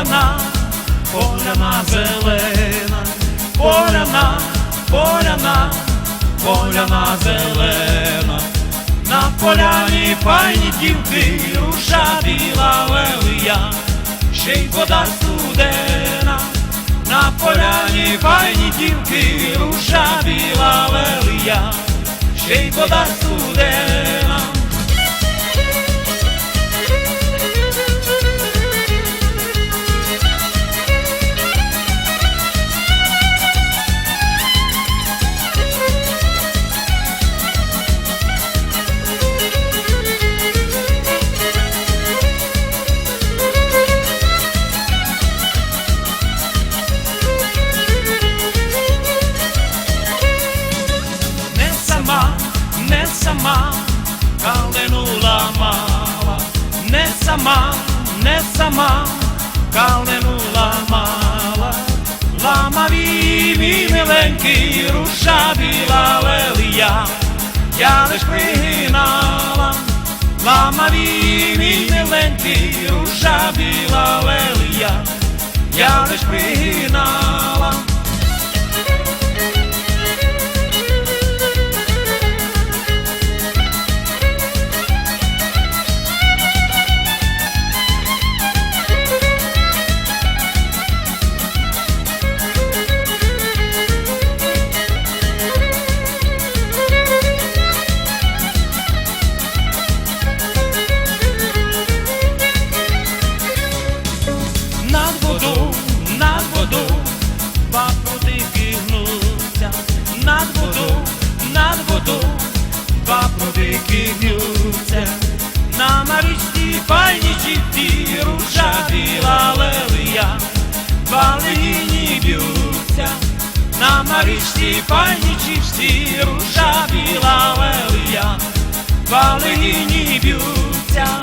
поляна, поляна, зелена, поляна, поляна, поляна зелена, на поляні пані дівки, руша біла лелія, ще й вода студена, на поляні пані дівки, руша біла лелія, ще й вода студена. Сама, не сама, калину ламала, ламаві мій миленький, руша біла лелія, я лиш пригинала, ламаві мій миленький, руша біла лелія, я лиш пригинала. Гнуться, на марічці пальні чіпті, руша біла лелія, валині б'ються, на марічці пальні чіпті, руша біла лелія, валині б'ються.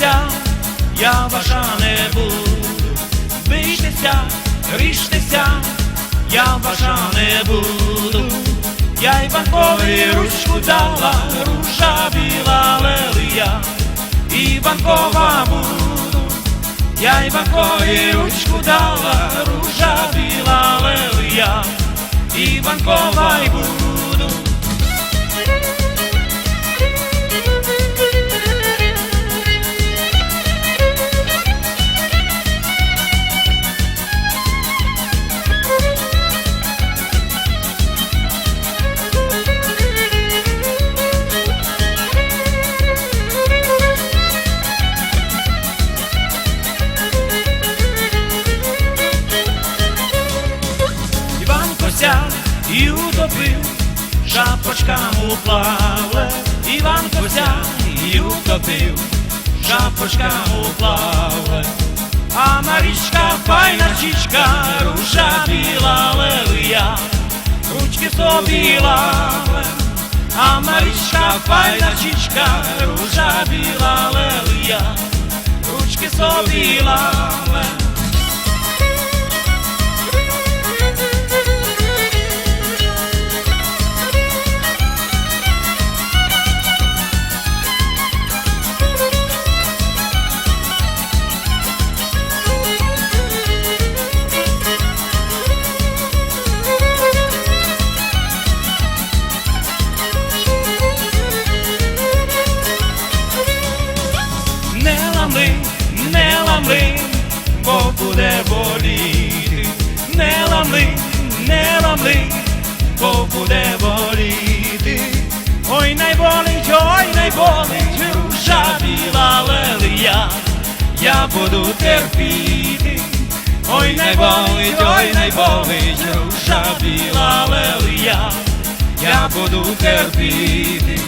Ріжтеся, я ваша не буду. Бийтеся, ріжтеся, я ваша не буду. Я й банкові ручку дала, руша біла лелія, і банкова буду. Я й банкові ручку дала, руша біла лелія, і банкова й буду. Шапочкам уплаве, Іван Косяк і утопив, шапочкам уплаве, а Марічка файна чічка, руша біла лелия, ручки собі лаве, а Марічка файна чічка, руша біла лелия, ручки собі лаве. Лами, бо буде боліти. Ой, найболить, болить, ой, не болить, руша біла лелія, я буду терпіти. Ой, не болить, ой, не болить, руша біла лелія, я буду терпіти.